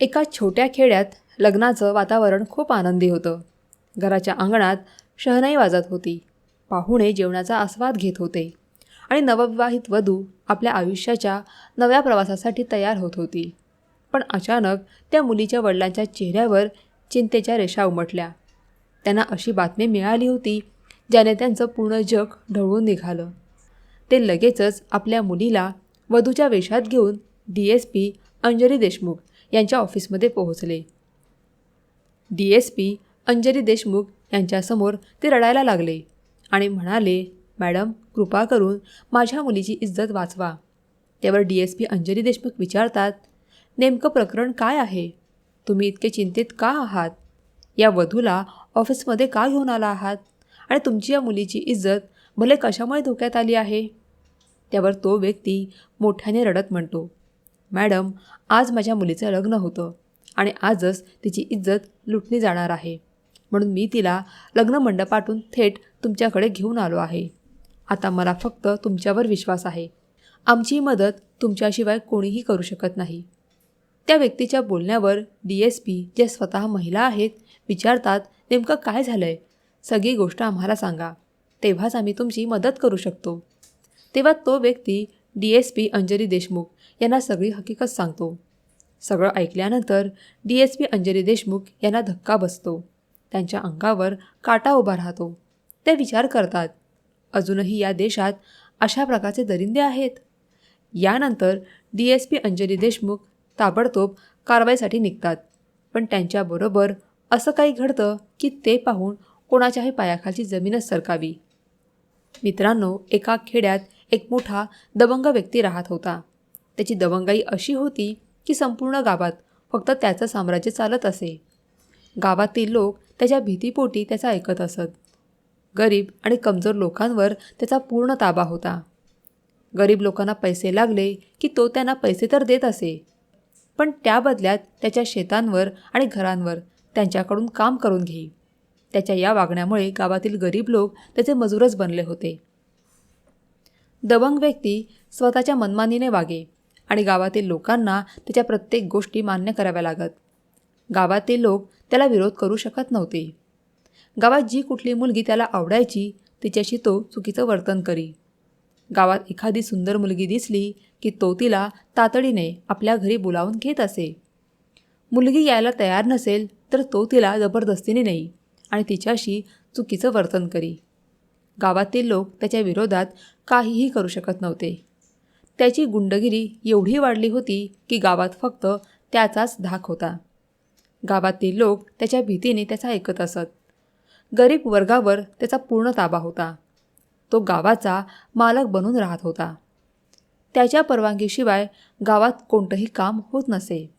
एका छोट्या खेड्यात लग्नाचं वातावरण खूप आनंदी होतं. घराच्या अंगणात शहनाई वाजत होती. पाहुणे जेवणाचा आस्वाद घेत होते. आणि नवविवाहित वधू आपल्या आयुष्याच्या नव्या प्रवासासाठी तयार होत होती. पण अचानक त्या मुलीच्या वडिलांच्या चेहऱ्यावर चिंतेच्या रेषा उमटल्या. त्यांना अशी बातमी मिळाली होती ज्याने त्यांचं पूर्ण जग ढवळून निघालं. ते लगेचच आपल्या मुलीला वधूच्या वेशात घेऊन D S P Anjali Deshmukh यांच्या ऑफिसमध्ये पोहोचले. D S P Anjali Deshmukh यांच्यासमोर ते रडायला लागले आणि म्हणाले मॅडम कृपा करून माझ्या मुलीची इज्जत वाचवा. त्यावर D S P Anjali Deshmukh विचारतात नेमकं प्रकरण काय आहे? तुम्ही इतके चिंतित का आहात? या वधूला ऑफिसमध्ये का घेऊन आला आहात? आणि तुमची या मुलीची इज्जत भले कशामुळे धोक्यात आली आहे? त्यावर तो व्यक्ती मोठ्याने रडत म्हणतो. मॅडम आज माझ्या मुलीचं लग्न होतं आणि आजच तिची इज्जत लुटली जाणार आहे. म्हणून मी तिला लग्न मंडपातून थेट तुमच्याकडे घेऊन आलो आहे. आता मला फक्त तुमच्यावर विश्वास आहे. आमची मदत तुमच्याशिवाय कोणीही करू शकत नाही. त्या व्यक्तीच्या बोलण्यावर डी एस पी जे स्वतः महिला आहेत विचारतात नेमकं काय झालं आहे सगळी गोष्ट आम्हाला सांगा. तेव्हाच आम्ही तुमची मदत करू शकतो. तेव्हा तो व्यक्ती D S P Anjali Deshmukh यांना सगळी हकीकत सांगतो. सगळं ऐकल्यानंतर D S P Anjali Deshmukh यांना धक्का बसतो. त्यांच्या अंगावर काटा उभा राहतो. ते विचार करतात अजूनही या देशात अशा प्रकारचे दरिंदे आहेत यानंतर D S P Anjali Deshmukh ताबडतोब कारवाईसाठी निघतात. पण त्यांच्याबरोबर असं काही घडतं की ते पाहून कोणाच्याही पायाखालची जमीनच सरकावी. मित्रांनो एका खेड्यात एक मोठा दबंग व्यक्ती राहत होता. त्याची दबंगाई अशी होती की संपूर्ण गावात फक्त त्याचं साम्राज्य चालत असे. गावातील लोक त्याच्या भीतीपोटी त्याचा ऐकत असत. गरीब आणि कमजोर लोकांवर त्याचा पूर्ण ताबा होता. गरीब लोकांना पैसे लागले की तो त्यांना पैसे तर देत असे. पण त्या बदल्यात त्याच्या शेतांवर आणि घरांवर त्यांच्याकडून काम करून घेई त्याच्या या वागण्यामुळे गावातील गरीब लोक त्याचे मजूरच बनले होते. दबंग व्यक्ती स्वतःच्या मनमानीने वागे आणि गावातील लोकांना त्याच्या प्रत्येक गोष्टी मान्य कराव्या लागत. गावातील लोक त्याला विरोध करू शकत नव्हते. गावात जी कुठली मुलगी त्याला आवडायची तिच्याशी तो चुकीचं वर्तन करी. गावात एखादी सुंदर मुलगी दिसली की तो तिला तातडीने आपल्या घरी बोलावून घेत असे. मुलगी यायला तयार नसेल तर तो तिला जबरदस्तीने नाही आणि तिच्याशी चुकीचं वर्तन करी. गावातील लोक त्याच्या विरोधात काहीही करू शकत नव्हते. त्याची गुंडगिरी एवढी वाढली होती की गावात फक्त त्याचाच धाक होता. गावातील लोक त्याच्या भीतीने त्याचा ऐकत असत. गरीब वर्गावर त्याचा पूर्ण ताबा होता. तो गावाचा मालक बनून राहत होता. त्याच्या परवानगीशिवाय गावात कोणतंही काम होत नसे.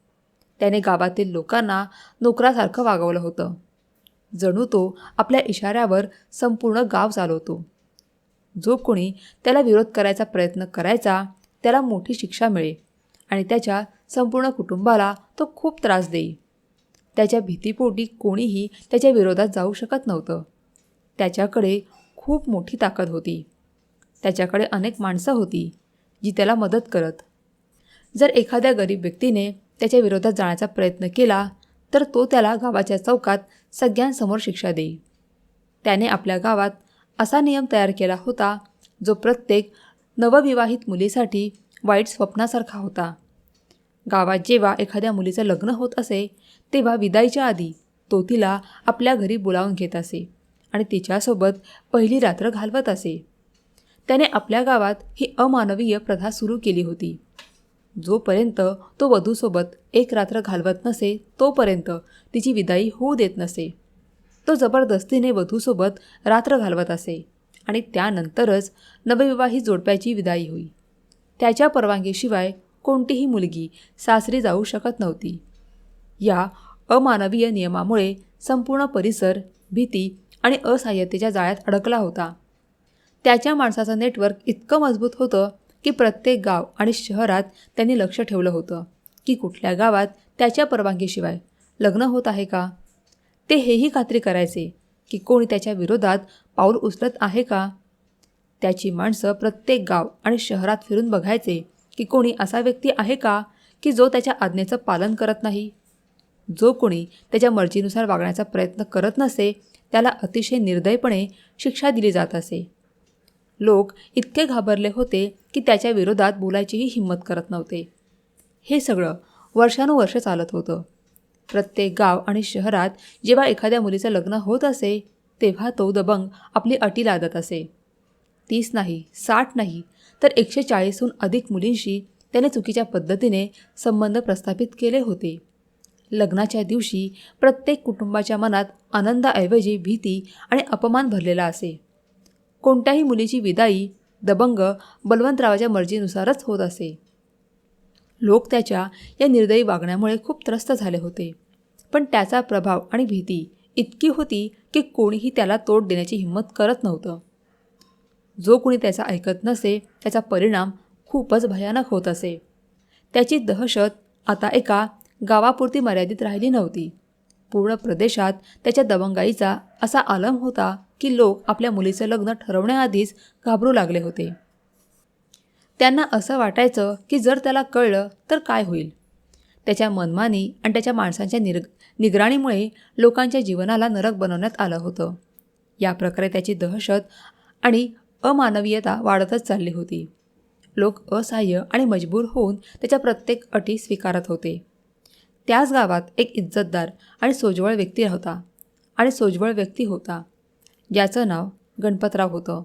त्याने गावातील लोकांना नोकरासारखं वागवलं होतं. जणू तो आपल्या इशाऱ्यावर संपूर्ण गाव चालवतो. जो कोणी त्याला विरोध करायचा प्रयत्न करायचा त्याला मोठी शिक्षा मिळे आणि त्याच्या संपूर्ण कुटुंबाला तो खूप त्रास देई त्याच्या भीतीपोटी कोणीही त्याच्या विरोधात जाऊ शकत नव्हतं. त्याच्याकडे खूप मोठी ताकद होती. त्याच्याकडे अनेक माणसं होती जी त्याला मदत करत. जर एखाद्या गरीब व्यक्तीने त्याच्या विरोधात जाण्याचा प्रयत्न केला तर तो त्याला गावाच्या चौकात सगळ्यांसमोर शिक्षा देई. त्याने आपल्या गावात असा नियम तयार केला होता जो प्रत्येक नवविवाहित मुलीसाठी वाईट स्वप्नासारखा होता. गावात जेव्हा एखाद्या मुलीचं लग्न होत असे तेव्हा विदाईच्या आधी तो तिला आपल्या घरी बोलावून घेत असे आणि तिच्यासोबत पहिली रात्र घालवत असे. त्याने आपल्या गावात ही अमानवीय प्रथा सुरू केली होती. जोपर्यंत तो वधूसोबत एक रात्र घालवत नसे तोपर्यंत तिची विदाई होऊ देत नसे. तो जबरदस्तीने वधूसोबत रात्र घालवत असे आणि त्यानंतरच नवविवाहित जोडप्याची विदाई होई. त्याच्या परवानगीशिवाय कोणतीही मुलगी सासरी जाऊ शकत नव्हती. या अमानवीय नियमामुळे संपूर्ण परिसर भीती आणि असहाय्यतेच्या जाळ्यात अडकला होता. त्याच्या माणसाचं नेटवर्क इतकं मजबूत होतं की प्रत्येक गाव आणि शहरात त्यांनी लक्ष ठेवलं होतं की कुठल्या गावात त्याच्या परवानगीशिवाय लग्न होत आहे का? ते हेही खात्री करायचे की कोणी त्याच्या विरोधात पाऊल उचलत आहे का? त्याची माणसं प्रत्येक गाव आणि शहरात फिरून बघायचे की कोणी असा व्यक्ती आहे का की जो त्याच्या आज्ञेचं पालन करत नाही? जो कोणी त्याच्या मर्जीनुसार वागण्याचा प्रयत्न करत नसे त्याला अतिशय निर्दयपणे शिक्षा दिली जात असे. लोक इतके घाबरले होते की त्याच्या विरोधात बोलायचीही हिंमत करत नव्हते. हे सगळं वर्षानुवर्ष चालत होतं. प्रत्येक गाव आणि शहरात जेव्हा एखाद्या मुलीचं लग्न होत असे तेव्हा तो दबंग आपली अटी लादत असे. तीस नाही साठ नाही तर एकशे चाळीसहून अधिक मुलींशी त्याने चुकीच्या पद्धतीने संबंध प्रस्थापित केले होते. लग्नाच्या दिवशी प्रत्येक कुटुंबाच्या मनात आनंदाऐवजी भीती आणि अपमान भरलेला असे. कोणत्याही मुलीची विदाई दबंग बलवंतरावाच्या मर्जीनुसारच होत असे. लोक त्याच्या या निर्दयी वागण्यामुळे खूप त्रस्त झाले होते. पण त्याचा प्रभाव आणि भीती इतकी होती की कोणीही त्याला तोड देण्याची हिंमत करत नव्हतं. जो कोणी त्याचा ऐकत नसे त्याचा परिणाम खूपच भयानक होत असे. त्याची दहशत आता एका गावापुरती मर्यादित राहिली नव्हती. पूर्ण प्रदेशात त्याच्या दबंगाईचा असा आलम होता की लोक आपल्या मुलीचं लग्न ठरवण्याआधीच घाबरू लागले होते. त्यांना असं वाटायचं की जर त्याला कळलं तर काय होईल? त्याच्या मनमानी आणि त्याच्या माणसांच्या निर निगराणीमुळे लोकांच्या जीवनाला नरक बनवण्यात आलं होतं. या प्रकारे त्याची दहशत आणि अमानवीयता वाढतच चालली होती. लोक असहाय्य आणि मजबूर होऊन त्याच्या प्रत्येक अटी स्वीकारत होते. त्याच गावात एक इज्जतदार आणि सोजवळ व्यक्ती होता आणि सोजवळ व्यक्ती होता. ज्याचं नाव गणपतराव होतं.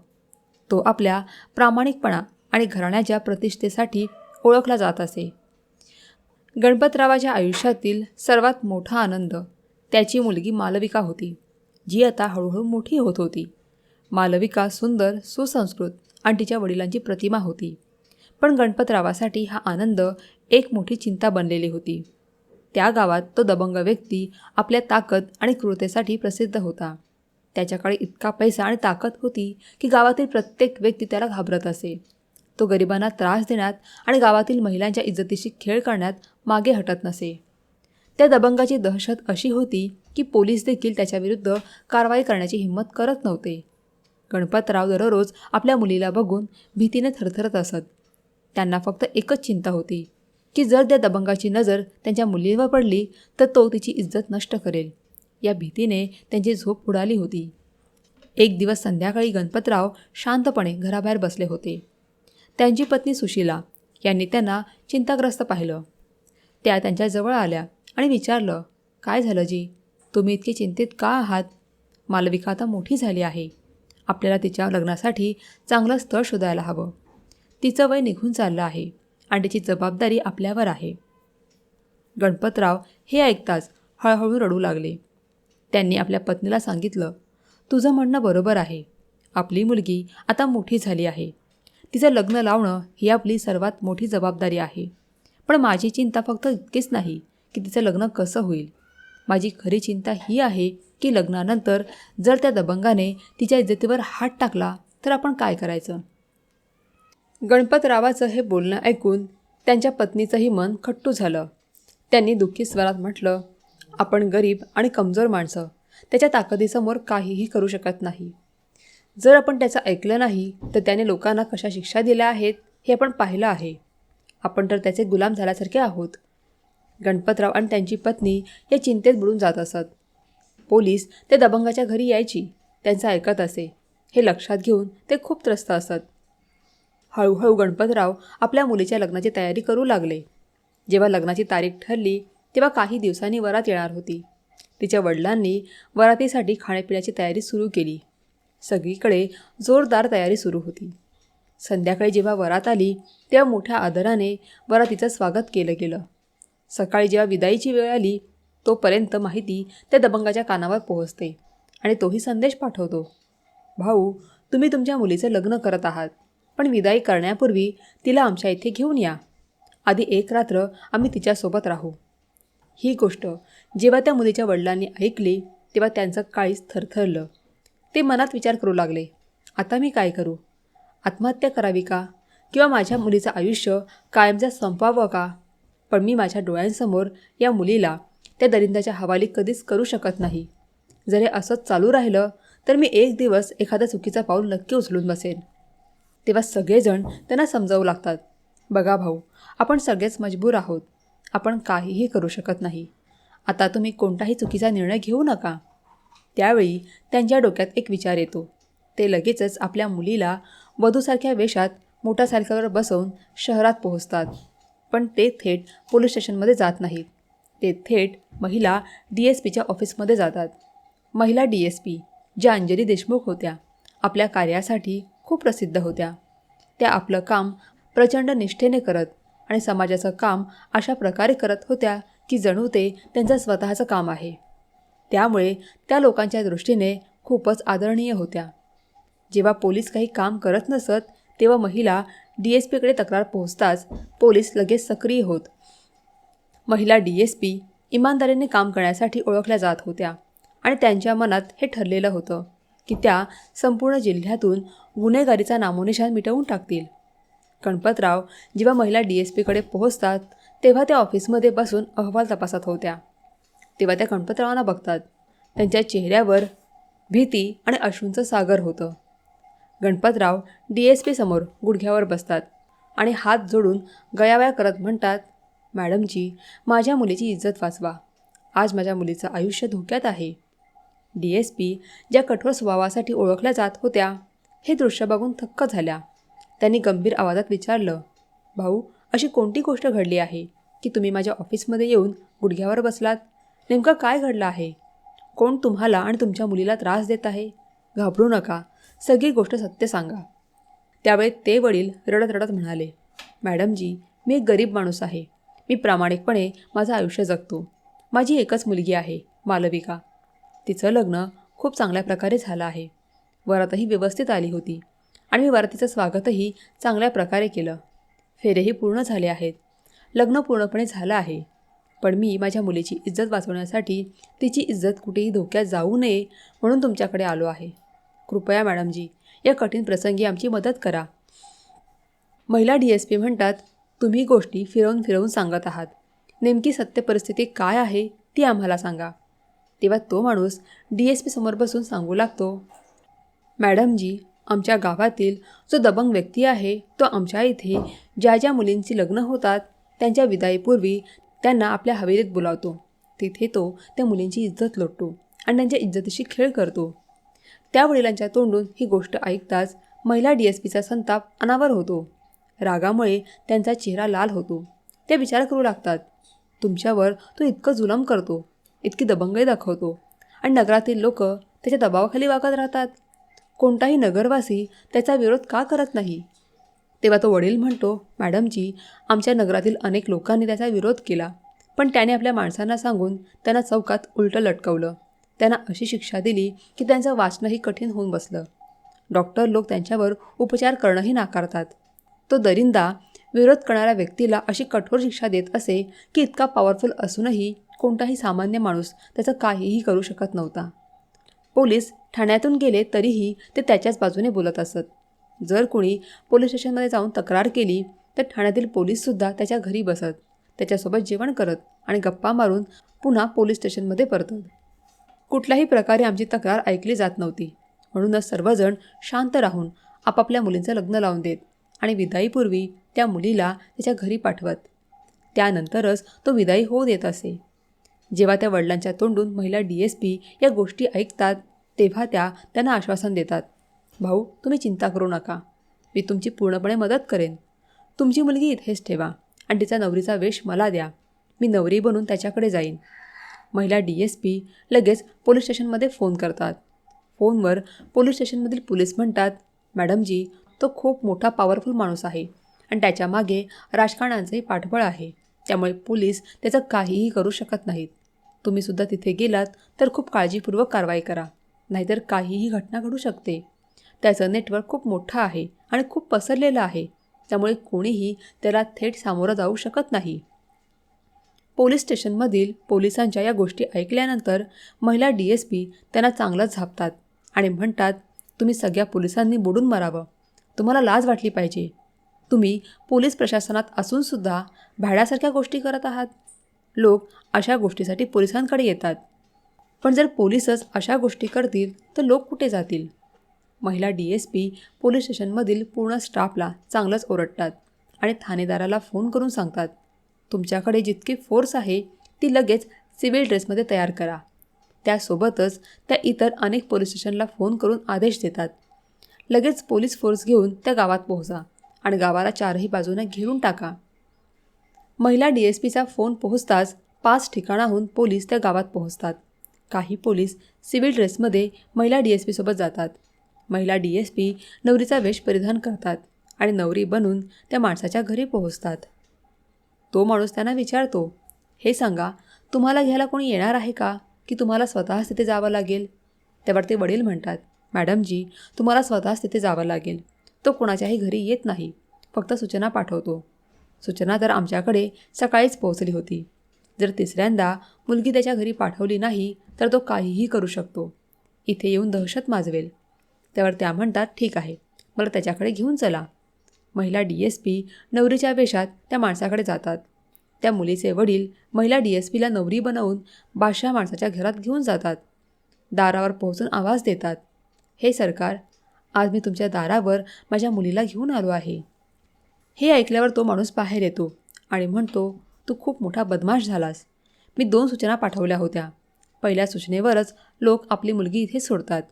तो आपल्या प्रामाणिकपणा आणि घराण्याच्या प्रतिष्ठेसाठी ओळखला जात असे. गणपतरावाच्या आयुष्यातील सर्वात मोठा आनंद त्याची मुलगी मालविका होती जी आता हळूहळू मोठी होत होती. मालविका सुंदर सुसंस्कृत आणि तिच्या वडिलांची प्रतिमा होती. पण गणपतरावासाठी हा आनंद एक मोठी चिंता बनलेली होती. त्या गावात तो दबंग व्यक्ती आपल्या ताकद आणि क्रूरतेसाठी प्रसिद्ध होता. त्याच्याकडे इतका पैसा आणि ताकद होती की गावातील प्रत्येक व्यक्ती त्याला घाबरत असे. तो गरिबांना त्रास देण्यात आणि गावातील महिलांच्या इज्जतीशी खेळ करण्यात मागे हटत नसे. त्या दबंगाची दहशत अशी होती की पोलीस देखील त्याच्याविरुद्ध कारवाई करण्याची हिंमत करत नव्हते. गणपतराव दररोज आपल्या मुलीला बघून भीतीने थरथरत असत. त्यांना फक्त एकच चिंता होती की जर त्या दबंगाची नजर त्यांच्या मुलीवर पडली तर तो तिची इज्जत नष्ट करेल. या भीतीने त्यांची झोप उडाली होती. एक दिवस संध्याकाळी गणपतराव शांतपणे घराबाहेर बसले होते. त्यांची पत्नी सुशीला यांनी त्यांना चिंताग्रस्त पाहिलं. त्या त्यांच्याजवळ आल्या आणि विचारलं काय झालं जी? तुम्ही इतके चिंतित का आहात? मालविका आता मोठी झाली आहे. आपल्याला तिच्या लग्नासाठी चांगलं स्थळ शोधायला हवं. तिचं वय निघून चाललं आहे आणि तिची जबाबदारी आपल्यावर आहे. गणपतराव हे ऐकताच हळूहळू रडू लागले. त्यांनी आपल्या पत्नीला सांगितलं तुझं म्हणणं बरोबर आहे. आपली मुलगी आता मोठी झाली आहे. तिचं लग्न लावणं ही आपली सर्वात मोठी जबाबदारी आहे. पण माझी चिंता फक्त इतकीच नाही की तिचं लग्न कसं होईल. माझी खरी चिंता ही आहे की लग्नानंतर जर त्या दबंगाने तिच्या इज्जतीवर हात टाकला तर आपण काय करायचं? गणपतरावाचं हे बोलणं ऐकून त्यांच्या पत्नीचंही मन खट्टू झालं. त्यांनी दुःखी स्वरात म्हटलं आपण गरीब आणि कमजोर माणसं त्याच्या ताकदीसमोर काहीही करू शकत नाही. जर आपण त्याचं ऐकलं नाही तर त्याने लोकांना कशा शिक्षा दिल्या आहेत हे आपण पाहिलं आहे. आपण तर त्याचे गुलाम झाल्यासारखे आहोत. गणपतराव आणि त्यांची पत्नी या चिंतेत बुडून जात असत. पोलीस ते दबंगाच्या घरी यायची त्यांचं ऐकत असे. हे लक्षात घेऊन ते खूप त्रस्त असत. हळूहळू गणपतराव आपल्या मुलीच्या लग्नाची तयारी करू लागले. जेव्हा लग्नाची तारीख ठरली तेव्हा काही दिवसांनी वरात येणार होती. तिच्या वडिलांनी वरातीसाठी खाण्यापिण्याची तयारी सुरू केली. सगळीकडे जोरदार तयारी सुरू होती. संध्याकाळी जेव्हा वरात आली तेव्हा मोठ्या आदराने वरातीचं स्वागत केलं गेलं. सकाळी जेव्हा विदाईची वेळ आली तोपर्यंत माहिती त्या दबंगाच्या कानावर पोहोचते आणि तोही संदेश पाठवतो. भाऊ तुम्ही तुमच्या मुलीचं लग्न करत आहात पण विदाई करण्यापूर्वी तिला आमच्या इथे घेऊन या. आधी एक रात्र आम्ही तिच्यासोबत राहू. ही गोष्ट जेव्हा त्या मुलीच्या वडिलांनी ऐकली तेव्हा त्यांचं काळीच थरथरलं. ते मनात विचार करू लागले आता मी काय करू? आत्महत्या करावी का? किंवा माझ्या मुलीचं आयुष्य कायमचं संपावं का? पण मी माझ्या डोळ्यांसमोर या मुलीला त्या दरिंदाच्या हवाली कधीच करू शकत नाही. जर हे असंच चालू राहिलं तर मी एक दिवस एखादा चुकीचा पाऊल नक्की उचलून बसेन. तेव्हा सगळेजण त्यांना समजावू लागतात बघा भाऊ आपण सगळेच मजबूर आहोत. आपण काहीही करू शकत नाही. आता तुम्ही कोणताही चुकीचा निर्णय घेऊ नका. त्यावेळी त्यांच्या डोक्यात एक विचार येतो. ते लगेचच आपल्या मुलीला वधूसारख्या वेशात मोटारसायकलवर बसवून शहरात पोहोचतात. पण ते थेट पोलीस स्टेशनमध्ये जात नाहीत ते थेट महिला डी एस पीच्या ऑफिसमध्ये जातात. महिला डी एस पी ज्या अंजली देशमुख होत्या आपल्या कार्यासाठी खूप प्रसिद्ध होत्या. त्या आपलं काम प्रचंड निष्ठेने करत आणि समाजाचं काम अशा प्रकारे करत होत्या की जणू ते त्यांचं स्वतःचं काम आहे. त्यामुळे त्या लोकांच्या दृष्टीने खूपच आदरणीय होत्या. जेव्हा पोलीस काही काम करत नसत तेव्हा महिला डी एस पीकडे तक्रार पोहोचताच पोलीस लगेच सक्रिय होत. महिला डी एस पी इमानदारीने काम करण्यासाठी ओळखल्या जात होत्या आणि त्यांच्या मनात हे ठरलेलं होतं की त्या संपूर्ण जिल्ह्यातून गुन्हेगारीचा नामोनिशान मिटवून टाकतील. गणपतराव जेव्हा महिला डी एस पीकडे पोहोचतात तेव्हा त्या ऑफिसमध्ये बसून अहवाल तपासत होत्या. तेव्हा त्या गणपतरावांना बघतात. त्यांच्या चेहऱ्यावर भीती आणि अश्रूंचं सागर होतं. गणपतराव डी एस पी समोर गुडघ्यावर बसतात आणि हात जोडून गयावया करत म्हणतात मॅडमजी माझ्या मुलीची इज्जत वाचवा. आज माझ्या मुलीचं आयुष्य धोक्यात आहे. डी एस पी ज्या कठोर स्वभावासाठी ओळखल्या जात होत्या हे दृश्य बघून थक्क झाल्या. त्यांनी गंभीर आवाजात विचारलं भाऊ अशी कोणती गोष्ट घडली आहे की तुम्ही माझ्या ऑफिसमध्ये येऊन गुडघ्यावर बसलात? नेमकं काय घडलं आहे? कोण तुम्हाला आणि तुमच्या मुलीला त्रास देत आहे? घाबरू नका सगळी गोष्ट सत्य सांगा. त्यावेळी ते वडील रडत रडत म्हणाले मॅडमजी मी एक गरीब माणूस आहे. मी प्रामाणिकपणे माझं आयुष्य जगतो. माझी एकच मुलगी आहे मालविका. तिचं लग्न खूप चांगल्या प्रकारे झालं आहे. वरातही व्यवस्थित आली होती. आणि मी वरतीचं स्वागतही चांगल्या प्रकारे केलं. फेरेही पूर्ण झाले आहेत. लग्न पूर्णपणे झालं आहे. पण मी माझ्या मुलीची इज्जत वाचवण्यासाठी तिची इज्जत कुठेही धोक्यात जाऊ नये म्हणून तुमच्याकडे आलो आहे. कृपया मॅडमजी या कठीण प्रसंगी आमची मदत करा. महिला डी एस पी म्हणतात तुम्ही गोष्टी फिरवून फिरवून सांगत आहात. नेमकी सत्य परिस्थिती काय आहे ती आम्हाला सांगा. तेव्हा तो माणूस डी एस पी समोर बसून सांगू लागतो मॅडमजी आमच्या गावातील जो दबंग व्यक्ती आहे तो आमच्या इथे ज्या ज्या मुलींची लग्न होतात त्यांच्या विदाईपूर्वी त्यांना आपल्या हवेलीत बोलावतो. तिथे तो त्या मुलींची इज्जत लोटतो आणि त्यांच्या इज्जतीशी खेळ करतो. त्या वडिलांच्या तोंडून ही गोष्ट ऐकताच महिला डी एस पीचा संताप अनावर होतो. रागामुळे त्यांचा चेहरा लाल होतो. ते विचार करू लागतात तुमच्यावर तो इतकं जुलम करतो इतकी दबंगही दाखवतो आणि नगरातील लोक त्याच्या दबावाखाली वागत राहतात. कोणताही नगरवासी त्याचा विरोध का करत नाही? तेव्हा तो वडील म्हणतो मॅडमजी आमच्या नगरातील अनेक लोकांनी त्याचा विरोध केला. पण त्याने आपल्या माणसांना सांगून त्यांना चौकात उलटं लटकवलं. त्यांना अशी शिक्षा दिली की त्यांचं वाचणंही कठीण होऊन बसलं. डॉक्टर लोक त्यांच्यावर उपचार करणंही नाकारतात. तो दरिंदा विरोध करणाऱ्या व्यक्तीला अशी कठोर शिक्षा देत असे की इतका पॉवरफुल असूनही कोणताही सामान्य माणूस त्याचं काहीही करू शकत नव्हता. पोलीस ठाण्यातून गेले तरीही ते त्याच्याच बाजूने बोलत असत. जर कोणी पोलीस स्टेशनमध्ये जाऊन तक्रार केली तर ठाण्यातील पोलीससुद्धा त्याच्या घरी बसत त्याच्यासोबत जेवण करत आणि गप्पा मारून पुन्हा पोलीस स्टेशनमध्ये परतत. कुठल्याही प्रकारे आमची तक्रार ऐकली जात नव्हती. म्हणूनच सर्वजण शांत राहून आपापल्या मुलींचं लग्न लावून देत आणि विदाईपूर्वी त्या मुलीला त्याच्या घरी पाठवत. त्यानंतरच तो विदाई होऊ देत असे. जेव्हा त्या वडिलांच्या तोंडून महिला डी एस पी या गोष्टी ऐकतात तेव्हा त्या त्यांना आश्वासन देतात भाऊ तुम्ही चिंता करू नका. मी तुमची पूर्णपणे मदत करेन. तुमची मुलगी इथेच ठेवा. आणि तिचा नवरीचा वेश मला द्या. मी नवरी बनून त्याच्याकडे जाईन. महिला डी एस पी लगेच पोलीस स्टेशनमध्ये फोन करतात. फोनवर पोलीस स्टेशनमधील पोलीस म्हणतात मॅडमजी तो खूप मोठा पॉवरफुल माणूस आहे आणि त्याच्यामागे राजकारणाचंही पाठबळ आहे. त्यामुळे पोलीस त्याचं काहीही करू शकत नाहीत. तुम्हीसुद्धा तिथे गेलात तर खूप काळजीपूर्वक कारवाई करा. नाहीतर काहीही घटना घडू शकते. त्याचं नेटवर्क खूप मोठं आहे आणि खूप पसरलेलं आहे. त्यामुळे कोणीही त्याला थेट सामोरं जाऊ शकत नाही. पोलीस स्टेशनमधील पोलिसांच्या या गोष्टी ऐकल्यानंतर महिला डी एस पी त्यांना चांगलंच झापतात आणि म्हणतात तुम्ही सगळ्या पोलिसांनी बुडून मारावं. तुम्हाला लाज वाटली पाहिजे. तुम्ही पोलीस प्रशासनात असूनसुद्धा भाड्यासारख्या गोष्टी करत आहात. लोक अशा गोष्टीसाठी पोलिसांकडे येतात. पण जर पोलीसच अशा गोष्टी करतील तर लोक कुठे जातील? महिला डी एस पी पोलीस स्टेशनमधील पूर्ण स्टाफला चांगलंच ओरडतात आणि ठाणेदाराला फोन करून सांगतात तुमच्याकडे जितकी फोर्स आहे ती लगेच सिव्हिल ड्रेसमध्ये तयार करा. त्यासोबतच त्या इतर अनेक पोलीस स्टेशनला फोन करून आदेश देतात. लगेच पोलीस फोर्स घेऊन त्या गावात पोहोचा आणि गावाला चारही बाजूने घेरून टाका. महिला डी एस पीचा फोन पोहोचताच पाच ठिकाणाहून पोलीस त्या गावात पोहोचतात. काही पोलीस सिव्हिल ड्रेसमध्ये महिला डी एस पीसोबत जातात. महिला डी एस पी नवरीचा वेश परिधान करतात आणि नवरी बनून त्या माणसाच्या घरी पोहोचतात. तो माणूस त्यांना विचारतो हे सांगा तुम्हाला घ्यायला कोणी येणार आहे का? की तुम्हाला स्वतःच तिथे जावं लागेल? त्यावर ते वडील म्हणतात मॅडमजी तुम्हाला स्वतःच तिथे जावं लागेल. तो कोणाच्याही घरी येत नाही. फक्त सूचना पाठवतो. सूचना तर आमच्याकडे सकाळीच पोहोचली होती. जर तिसऱ्यांदा मुलगी त्याच्या घरी पाठवली नाही तर तो काहीही करू शकतो. इथे येऊन दहशत माजवेल. त्यावर त्या म्हणतात ठीक आहे मला त्याच्याकडे घेऊन चला. महिला डी एस पी नवरीच्या वेशात त्या माणसाकडे जातात. त्या मुलीचे वडील महिला डी एस पीला नवरी बनवून बादशाह माणसाच्या घरात घेऊन जातात. दारावर पोहोचून आवाज देतात हे सरकार आज मी तुमच्या दारावर माझ्या मुलीला घेऊन आलो आहे. हे ऐकल्यावर तो माणूस बाहेर येतो आणि म्हणतो तू खूप मोठा बदमाश झालास. मी दोन सूचना पाठवल्या होत्या. पहिल्या सूचनेवरच लोक आपली मुलगी इथे सोडतात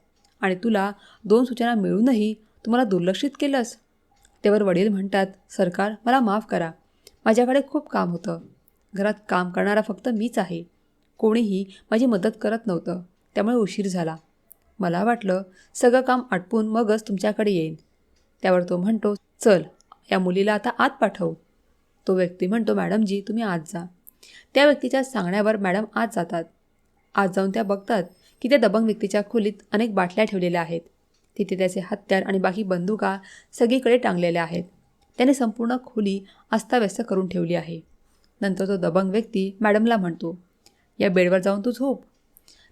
आणि तुला दोन सूचना मिळूनही तुम्हाला दुर्लक्षित केलंस. त्यावर वडील म्हणतात सरकार मला माफ करा. माझ्याकडे खूप काम होतं. घरात काम करणारा फक्त मीच आहे. कोणीही माझी मदत करत नव्हतं. त्यामुळे उशीर झाला. मला वाटलं सगळं काम आटपून मगच तुमच्याकडे येईन. त्यावर तो म्हणतो चल या मुलीला आता आत पाठव. तो व्यक्ती म्हणतो मॅडमजी तुम्ही आत जा. त्या व्यक्तीच्या सांगण्यावर मॅडम आत जातात. आत जाऊन त्या बघतात की त्या दबंग व्यक्तीच्या खोलीत अनेक बाटल्या ठेवलेल्या आहेत. तिथे त्याचे हत्यार आणि बाकी बंदुका सगळीकडे टांगलेल्या आहेत. त्याने संपूर्ण खोली अस्ताव्यस्त करून ठेवली आहे. नंतर तो दबंग व्यक्ती मॅडमला म्हणतो या बेडवर जाऊन तू झोप.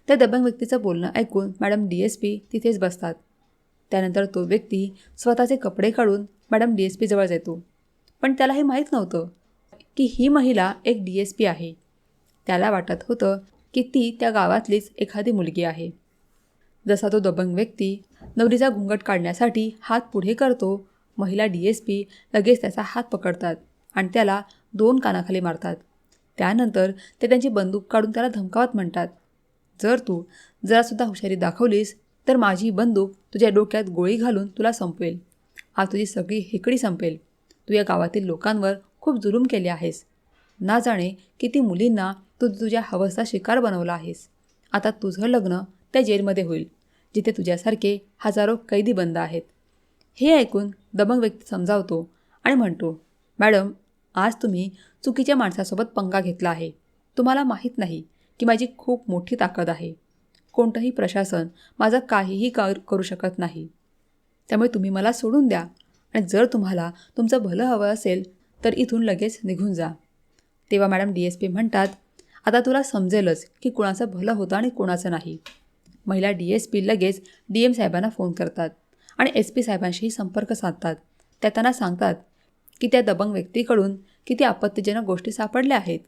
त्या दबंग व्यक्तीचं बोलणं ऐकून मॅडम डी एस पी तिथेच बसतात. त्यानंतर तो व्यक्ती स्वतःचे कपडे काढून मॅडम डी एस पीजवळ येतो. पण त्याला हे माहीत नव्हतं की ही महिला एक डी एस पी आहे. त्याला वाटत होतं की ती त्या गावातलीच एखादी मुलगी आहे. जसा तो दबंग व्यक्ती नवरीचा घुंगट काढण्यासाठी हात पुढे करतो महिला डी एस पी लगेच त्याचा हात पकडतात आणि त्याला दोन कानाखाली मारतात. त्यानंतर ते त्यांची बंदूक काढून त्याला धमकावत म्हणतात जर तू जरासुद्धा हुशारी दाखवलीस तर माझी बंदूक तुझ्या डोक्यात गोळी घालून तुला संपवेल. आज तुझी सगळी हेकडी संपेल. तू या गावातील लोकांवर खूप जुलूम केले आहेस. ना जाणे किती मुलींना तू तुझ्या हवसचा शिकार बनवला आहेस. आता तुझं लग्न त्या जेलमध्ये होईल जिथे तुझ्यासारखे हजारो कैदी बंद आहेत. हे ऐकून दबंग व्यक्ती समजावतो आणि म्हणतो मॅडम आज तुम्ही चुकीच्या माणसासोबत पंगा घेतला आहे. तुम्हाला माहीत नाही की माझी खूप मोठी ताकद आहे. कोणतंही प्रशासन माझं काहीही कर करू शकत नाही. त्यामुळे तुम्ही मला सोडून द्या. आणि जर तुम्हाला तुमचं भलं हवं असेल तर इथून लगेच निघून जा. तेव्हा मॅडम डी एस पी म्हणतात आता तुला समजेलच की कुणाचं भलं होतं आणि कोणाचं नाही. महिला डी एस पी लगेच डी एम साहेबांना फोन करतात आणि एस पी साहेबांशीही संपर्क साधतात. त्या त्यांना सांगतात की त्या दबंग व्यक्तीकडून किती आपत्तीजनक गोष्टी सापडल्या आहेत.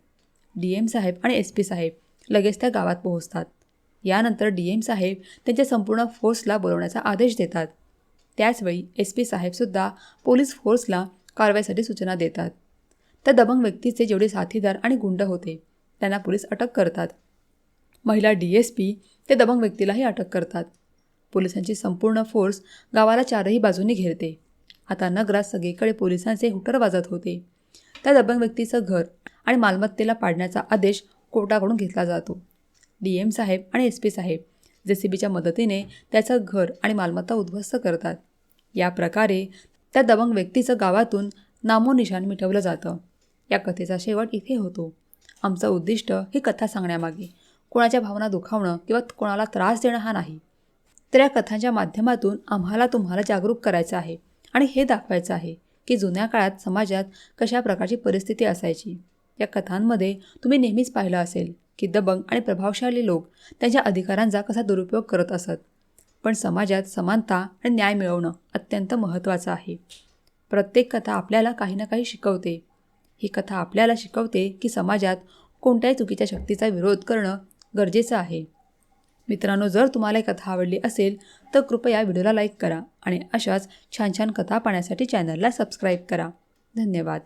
डी एम साहेब आणि एस पी साहेब लगेच त्या गावात पोहोचतात. यानंतर डी एम साहेब त्यांच्या संपूर्ण फोर्सला बोलवण्याचा आदेश देतात. त्याचवेळी एस पी साहेबसुद्धा पोलीस फोर्सला कारवाईसाठी सूचना देतात. त्या दबंग व्यक्तीचे जेवढे साथीदार आणि गुंड होते त्यांना पोलीस अटक करतात. महिला डी एस पी ते दबंग व्यक्तीलाही अटक करतात. पोलिसांची संपूर्ण फोर्स गावाला चारही बाजूनी घेरते. आता नगरात सगळीकडे पोलिसांचे हुटर वाजत होते. त्या दबंग व्यक्तीचं घर आणि मालमत्तेला पाडण्याचा आदेश कोर्टाकडून घेतला जातो. डी एम साहेब आणि एस पी साहेब जे सी बीच्या मदतीने त्याचं घर आणि मालमत्ता उद्ध्वस्त करतात. या प्रकारे त्या दबंग व्यक्तीचं गावातून नामोनिशान मिटवलं जातं. या कथेचा शेवट इथे होतो. आमचं उद्दिष्ट ही कथा सांगण्यामागे. कोणाच्या भावना दुखावणं किंवा कोणाला त्रास देणं हा नाही. तर या कथांच्या माध्यमातून आम्हाला तुम्हाला जागरूक करायचं आहे आणि हे दाखवायचं आहे की जुन्या काळात समाजात कशा प्रकारची परिस्थिती असायची. या कथांमध्ये तुम्ही नेहमीच पाहिलं असेल. की दबंग आणि प्रभावशाली लोक त्यांच्या अधिकारांचा कसा दुरुपयोग करत असत. पण समाजात समानता आणि न्याय मिळवणं अत्यंत महत्त्वाचं आहे. प्रत्येक कथा आपल्याला काही ना काही शिकवते. ही कथा आपल्याला शिकवते की समाजात कोणत्याही चुकीच्या शक्तीचा विरोध करणं गरजेचं आहे. मित्रांनो जर तुम्हाला ही कथा आवडली असेल तर कृपया व्हिडिओला लाईक करा आणि अशाच छान छान कथा पाहण्यासाठी चॅनलला सबस्क्राईब करा. धन्यवाद.